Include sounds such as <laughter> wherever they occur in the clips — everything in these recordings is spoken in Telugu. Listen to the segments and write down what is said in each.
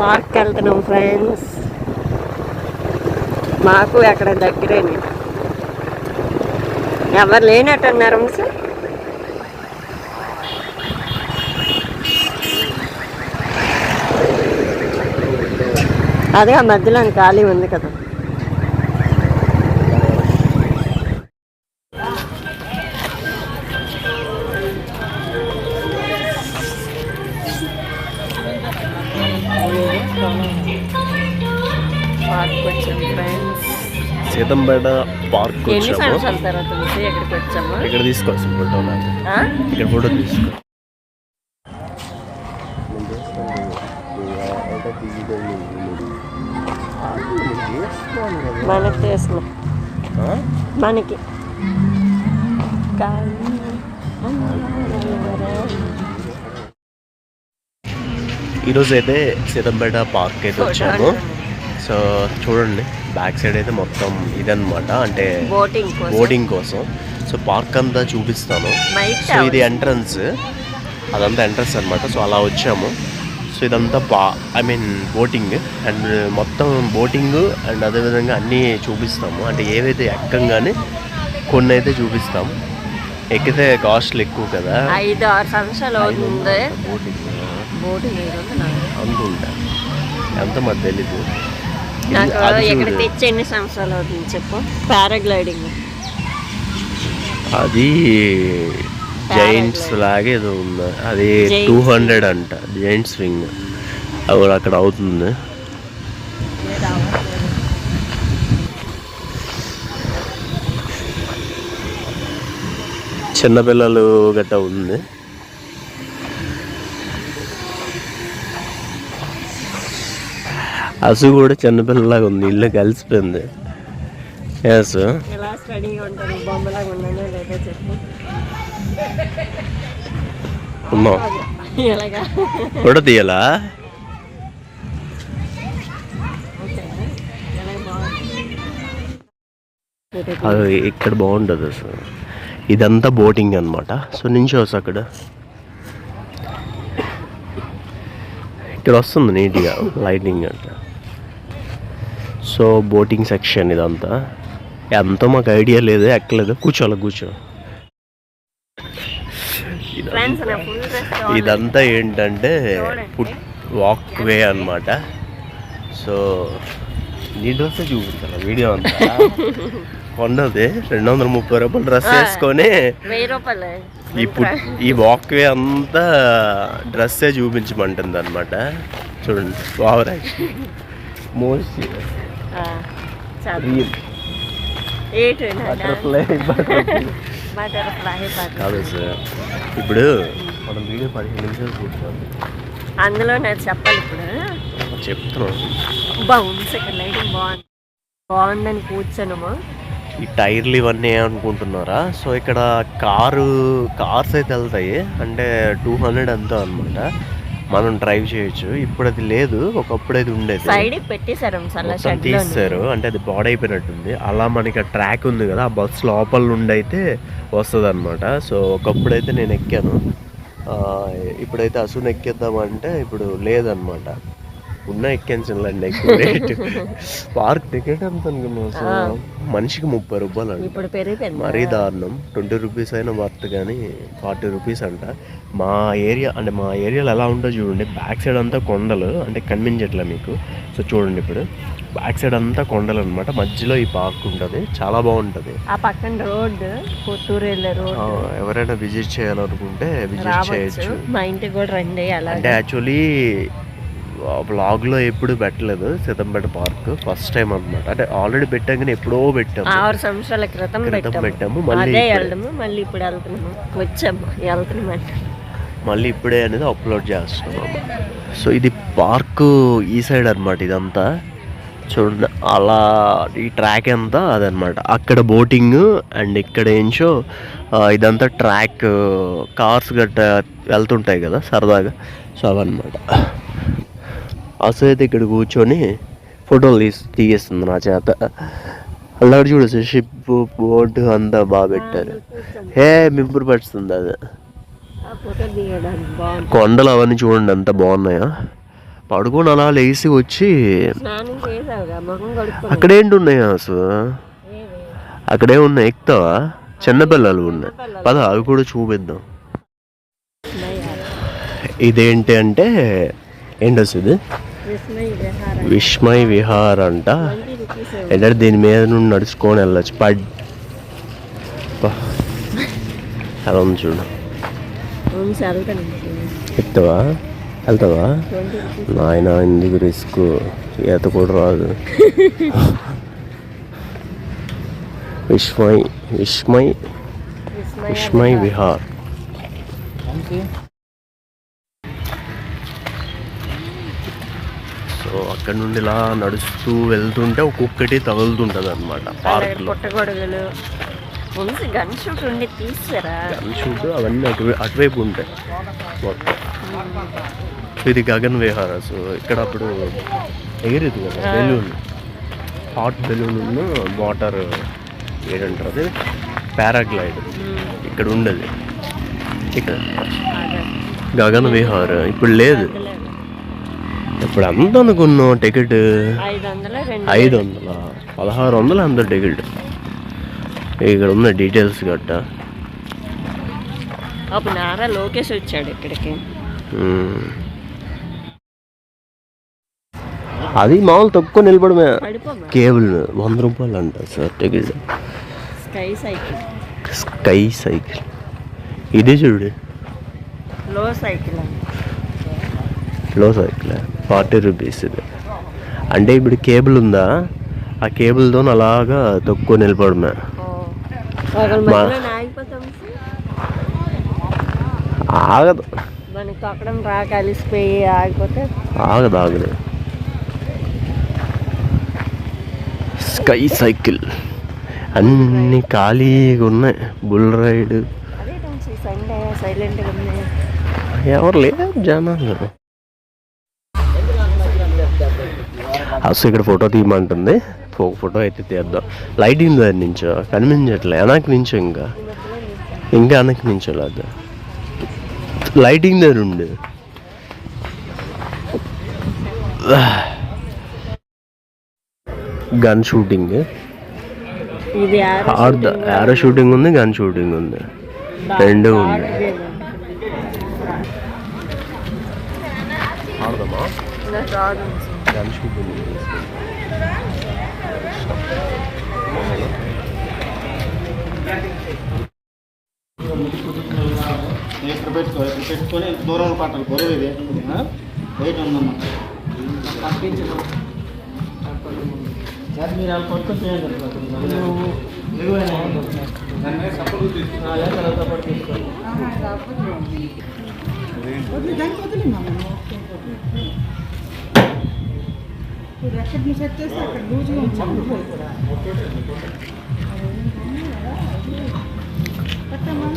పార్క్ వెళ్తున్నాం ఫ్రెండ్స్. మాకు అక్కడ దగ్గరేనే. ఎవరు లేనట్టున్నారు సార్ అదే ఆ మధ్యలో ఖాళీ ఉంది కదా. పార్క్ ఫ్రెండ్స్ సీతంపేట పార్క్ ఎన్ని వచ్చాము. సంవత్సరాల తర్వాత నుంచి ఎక్కడికి వచ్చాము? ఇక్కడ తీసుకోవచ్చు ఫోటో? ఇక్కడ ఫోటో తీసుకో. మనకి ఈరోజు అయితే సీతంపేట పార్క్ అయితే వచ్చాము. సో చూడండి బ్యాక్ సైడ్ అయితే మొత్తం ఇదన్నమాట. అంటే బోటింగ్ కోసం. సో పార్క్ అంతా చూపిస్తాను. సో ఇది ఎంట్రన్స్ అదంతా ఎంట్రన్స్ అనమాట సో అలా వచ్చాము. సో ఇదంతా బా ఐ మీన్ బోటింగ్ అండ్ మొత్తం బోటింగ్ అండ్ అదేవిధంగా అన్నీ చూపిస్తాము. అంటే ఏవైతే ఎక్కంగానే కొన్ని అయితే చూపిస్తాం. ఎక్కితే కాస్ట్లు ఎక్కువ కదా. ఐదు ఆరు సంవత్సరాలు అవుతుంది బోటింగ్ అనుకుంటా ఎంత మాకు తెలీదు. నాకు అది ఇక్కడ చూడు. తెచ్చి ఎన్ని సంవత్సరాలు అవుతుంది చెప్పు? పారాగ్లైడింగ్. అది జైంట్స్ లాగే ఏదో ఉంది. అది టూ హండ్రెడ్ అంట జైంట్ స్వింగ్. అది కూడా అక్కడ అవుతుంది? చిన్నపిల్లలు గట్ట ఉంది. అసు కూడా చిన్నపిల్లలాగా ఉంది ఇల్లు కలిసిపోయింది. ఎస్ ఉన్నాం ఫోటో తీయాలా? అది ఇక్కడ బాగుంటుంది అసలు. ఇదంతా బోటింగ్ అనమాట సో నించోస్ అక్కడ. ఇక్కడ వస్తుంది నీట్గా లైటింగ్ అంట సో బోటింగ్ సెక్షన్ ఇదంతా. ఎంతో మాకు ఐడియా లేదు ఎక్కలేదు. కూర్చోాలి కూర్చో. ఇదంతా ఏంటంటే. ఫుట్ వాక్ వే అనమాట సో నీ డ్రెస్ చూపించాలి? వీడియో అంతా? <laughs> కొన్నది. రెండు వందల ముప్పై రూపాయలు డ్రెస్. వేసుకొని వెయ్యి రూపాయలు. ఈ పుట్ ఈ వాక్ వే అంతా డ్రెస్సే చూపించమంటుంది అనమాట చూడండి. ఓవర్ <laughs> మోస్ట్ <laughs> కాదు సార్ ఇప్పుడు మనం వీడియో పదిహేను నిమిషాలు కూర్చోండి అందులో నేను చెప్పాలి ఇప్పుడు. చెప్తున్నాను బాగుంది సెకండ్ లైటింగ్ బాగుంది. బాగుందని కూర్చోనము ఈ టైర్లు ఇవన్నీ అనుకుంటున్నారా సో ఇక్కడ కారు కార్స్ అయితే వెళ్తాయి. అంటే టూ హండ్రెడ్ ఎంతో అనమాట మనం డ్రైవ్ చేయొచ్చు. ఇప్పుడు అది లేదు ఒకప్పుడు అయితే ఉండేది సైడ్ పెట్టేశారు మొత్తం తీస్తారు అంటే అది బాడ్ అయిపోయినట్టుంది. అలా మనకి ట్రాక్ ఉంది కదా ఆ బస్ లోపల నుండి అయితే వస్తుంది అనమాట సో ఒకప్పుడు అయితే నేను ఎక్కాను. ఆ, ఇప్పుడైతే అసలు ఎక్కేద్దామంటే ఇప్పుడు లేదనమాట ఉన్న ఎక్కించలేండి ఎక్కువ రేట్. <laughs> పార్క్ టికెట్ ఎంత అనుకున్నావు సో మనిషికి ముప్పై రూపాయలు అంట. మరీ దారుణం. ట్వంటీ రూపీస్ అయినా వర్త్ కానీ ఫార్టీ రూపీస్ అంట. మా ఏరియా అంటే మా ఏరియాలో ఎలా ఉంటుందో చూడండి. బ్యాక్ సైడ్ అంతా కొండలు అంటే కనిపించట్లే మీకు? సో చూడండి ఇప్పుడు. బ్యాక్ సైడ్ అంతా కొండలు అనమాట మధ్యలో ఈ పార్క్ ఉంటుంది. చాలా బాగుంటుంది. ఆ పక్కన రోడ్డు పుత్తూరు వెళ్ళే రోడ్. ఎవరైనా విజిట్ చేయాలనుకుంటే విజిట్ చేయొచ్చు. మా ఇంటికి కూడా రండి అంటే యాక్చువల్లీ బ్లాగ్లో ఎప్పుడు పెట్టలేదు సీతంపేట పార్క్ ఫస్ట్ టైం అనమాట అంటే ఆల్రెడీ పెట్టాం కానీ ఎప్పుడో పెట్టాము. ఆరు సంవత్సరాల క్రితం పెట్టాము. మళ్ళీ వెళ్ళడము మళ్ళీ ఇప్పుడు వెళ్తున్నాము. వచ్చాము వెళ్తున్నాం అంటే. మళ్ళీ ఇప్పుడే అనేది అప్లోడ్ చేస్తున్నాము సో ఇది పార్క్ ఈ సైడ్ అనమాట ఇదంతా. చూడండి అలా ఈ ట్రాక్ అంతా అదనమాట అక్కడ బోటింగ్ అండ్ ఇక్కడ ఏంచో ఇదంతా ట్రాక్ కార్స్ గట్ట వెళ్తుంటాయి కదా సరదాగా. సో అవన్నమాట అసలు అయితే ఇక్కడ కూర్చొని ఫోటోలు తీసి తీయేస్తుంది నా చేత. అలా చూడు షిప్ బోట్ అంతా బాగా పెట్టారు. హే మింపురు పడుతుంది అది. కొండలు అవన్నీ చూడండి ఎంత బాగున్నాయో. పడుకొని అలా లేచి వచ్చి అక్కడేంటి ఉన్నాయి అసలు? అక్కడే ఉన్నాయి ఎక్కుతావా? చిన్నపిల్లలు ఉన్నాయి. పద అవి కూడా చూపిద్దాం. ఇదేంటి అంటే ఏంటి ఇది? విస్మయ విహార అంట ఏంటంటే దీని మీద నుండి నడుచుకొని వెళ్ళచ్చు. పడ్. అలా ఉంది చూడు. ఎక్కుతావా వెళ్తావా? నాయన ఎందుకు రిస్క్? ఈత కూడా రాదు. విస్మయ్ విస్మయ విస్మయ్ విహార్. సో అక్కడ నుండి ఇలా నడుస్తూ వెళ్తుంటే ఒక్కొక్కటి తగులుతుంటది అనమాట పార్క్లో పుట్టగొడుగులు. ముందు గన్ షూట్ ఉండి తీసారా షూట్ అవన్నీ అటు అటువైపు ఉంటాయి. మొత్తం. ఇది గగన్ విహార సో ఇక్కడ అప్పుడు ఎగిరేది కదా. బెలూన్. హాట్ బెలూన్ ఉన్న వాటర్ ఏదంటారు అది? పారాగ్లైడ్. ఇక్కడ ఉండేది. ఇక్కడ. గగన్ విహార్ ఇప్పుడు లేదు. ఇప్పుడు ఎంత అనుకున్నాం టికెట్? ఐదు వందల పదహారు వందలు అంత టికెట్? ఇక్కడ ఉన్న డీటెయిల్స్ గట్ట. అప్పుడు నారా లోకేష్ వచ్చాడు ఇక్కడికి. అది మామూలు తక్కువ నిలబడమే. కేబుల్ వంద రూపాయలు అంట sir ticket. Sky cycle. Sky cycle. ఇదే చూడు. లో సైకిల్ లో సైకిల్ ఫార్టీ రూపీస్ ఇది. అంటే ఇప్పుడు కేబుల్ ఉందా? ఆ కేబుల్తో అలాగా తక్కువ నిలబడమే. ఆగదు. మనకి తొక్కడం రాక అలిసిపోయి ఆగిపోతే? ఆగదు ఆగదు. Sky cycle. అన్ని ఖాళీగా ఉన్నాయి. Bull ride. ఎవరు లేదు జనాలు. అసలు ఇక్కడ ఫోటో తీయమంటుంది. ఒక ఫోటో అయితే తీద్దాం. లైటింగ్ దాని నుంచో? కనిపించట్లే వెనక్కి నుంచో ఇంకా? ఇంకా వెనక్కి నుంచో లేదు? లైటింగ్ దగ్గర ఉండు. గన్ షూటింగ్ ఇది ఆరో ఆర్ ఆరో షూటింగ్ ఉంది. గన్ షూటింగ్ ఉంది. రెండు ఉంది. ఆడదామా? నాకు రాదు. గన్ షూటింగ్ ఇక్కడ పెట్టుకో ఇక్కడ పెట్టుకొని దూరం పట్టాలి బరువు ఇది ఆ? వెయిట్ ఉందమ్మా పంపించు సార్ మీరు అలా పట్టుకొని చేయండి దాని మీద సపోర్ట్ తీసుకోవాలి తీసుకోవాలి ఎక్కడ సెట్ చేస్తే అక్కడ లూజ్గా ఉంచాలి పెట్టమ్మా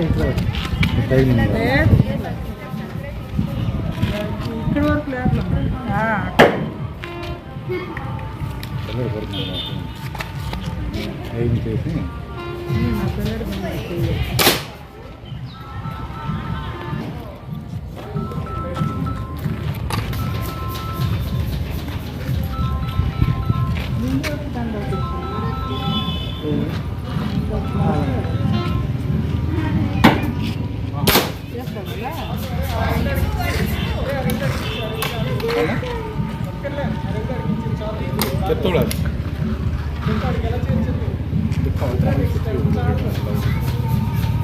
ఇక్కడ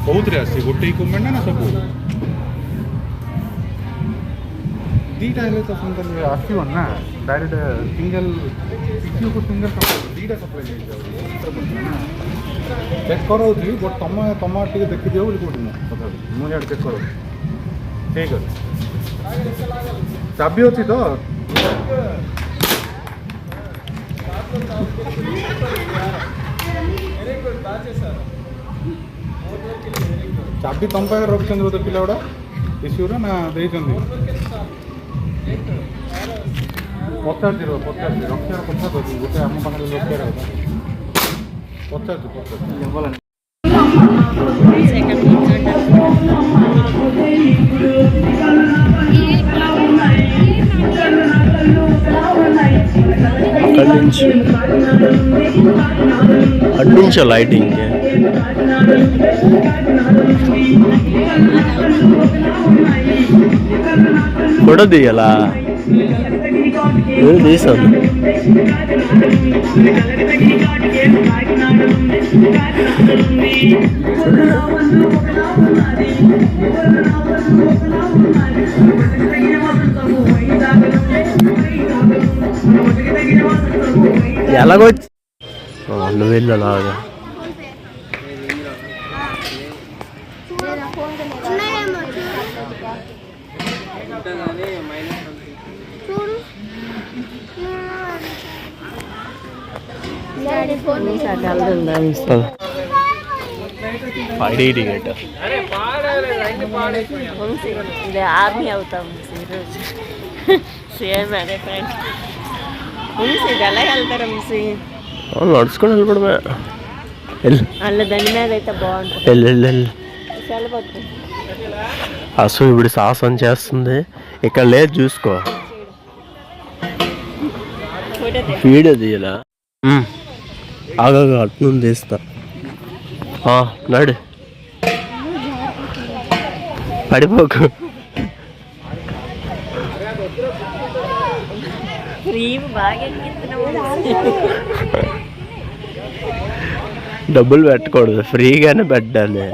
କହୁଥିରେ ଆସିଛି ଗୋଟେ ଇକ୍ୱିପମେଣ୍ଟ ନା ସବୁ ଦୁଇଟା ହେଲେ ତ ସୁନ୍ଦର ଆସିବ ନା ଡାଇରେକ୍ଟ ସିଙ୍ଗଲ ପିକ୍ୟୁକୁ ସିଙ୍ଗଲ ସପ୍ଲାଇ ଦୁଇଟା ସପ୍ଲାଇ ଚେକ୍ କରାଉଛି ବଟ୍ ତମେ ତମ ଟିକେ ଦେଖିଦିଅ ବୋଲି କହୁଛି ମୁଁ ତଥାପି ମୁଁ ଇଆଡ଼େ ଚେକ୍ କରାଉଛି ଠିକ୍ ଅଛି ଚାବି ଅଛି ତ అప్పటి తొంభై ఆరు రూపాయలు చదువుతా పిల్లవాడ ఇష్యూరా నా దయచింది ఒకసారి తిరుగు ఒకసారి తిరుగు ఒకసారి కొత్త వచ్చింది గుట్టే అమ్మ పక్కన వచ్చారు కదా ఒకసారి ఇవ్వాలండి. సెకండ్ కూర్చోండి అక్కడి నుంచి అటు నుంచో లైటింగ్ ఎలాగొచ్చి అన్న వెళ్ళు అలాగా. టికెట్ ఇది ఆర్మీ అవుతాం ఈరోజు <laughs> సేమ్ అదే ఫ్రెండ్ ఉంసి ఇది ఎలా వెళ్తారు ఉంసి నడుచుకొని వెళ్ళిపోవడమే వెళ్ళు దాని మీద అయితే బాగుంటుంది అసలు ఇప్పుడు సాహసం చేస్తుంది ఇక్కడ లేదు చూసుకో వీడియో తీయలా ఆగా అటు నుండి తీస్తా ఆ, నడు పడిపోకు బాగా ఎక్కిస్తున్నావు డబ్బులు పెట్టకూడదు ఫ్రీగానే పెట్టాలి.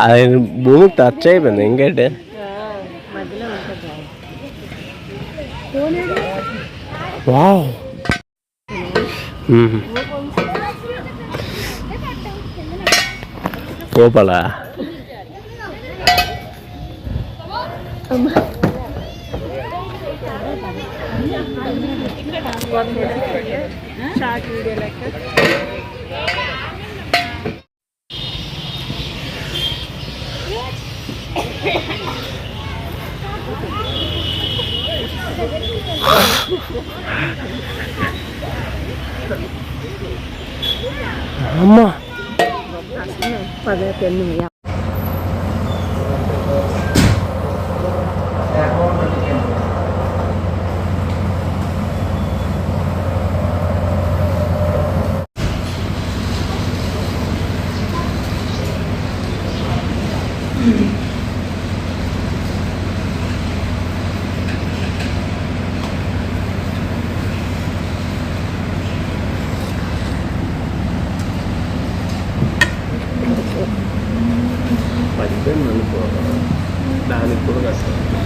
అది భూమికి టచ్ అయిపోయింది ఇంకేంటి? మధ్యలో ఉంటుంది వావ్. మ్మ్. లోపల షార్ట్ వీడియో లెక్క అమ్మా పదే పెన్ను దానికి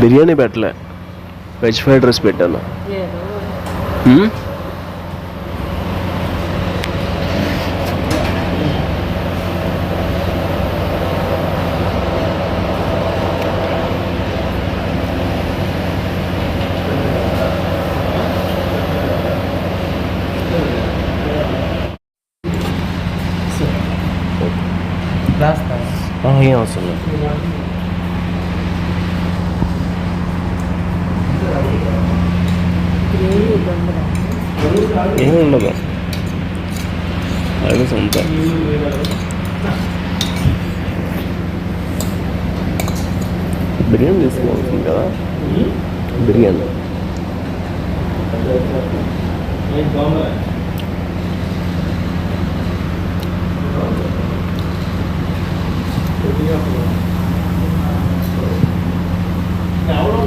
బిర్యానీ పెట్టలే వెజ్ ఫ్రైడ్ రైస్ పెట్టాను మ్మ్? ఆ, ఏం అవసరం బిర్యానీ తీసుకోవాల్సింది కదా? బిర్యానీ. ఎవరు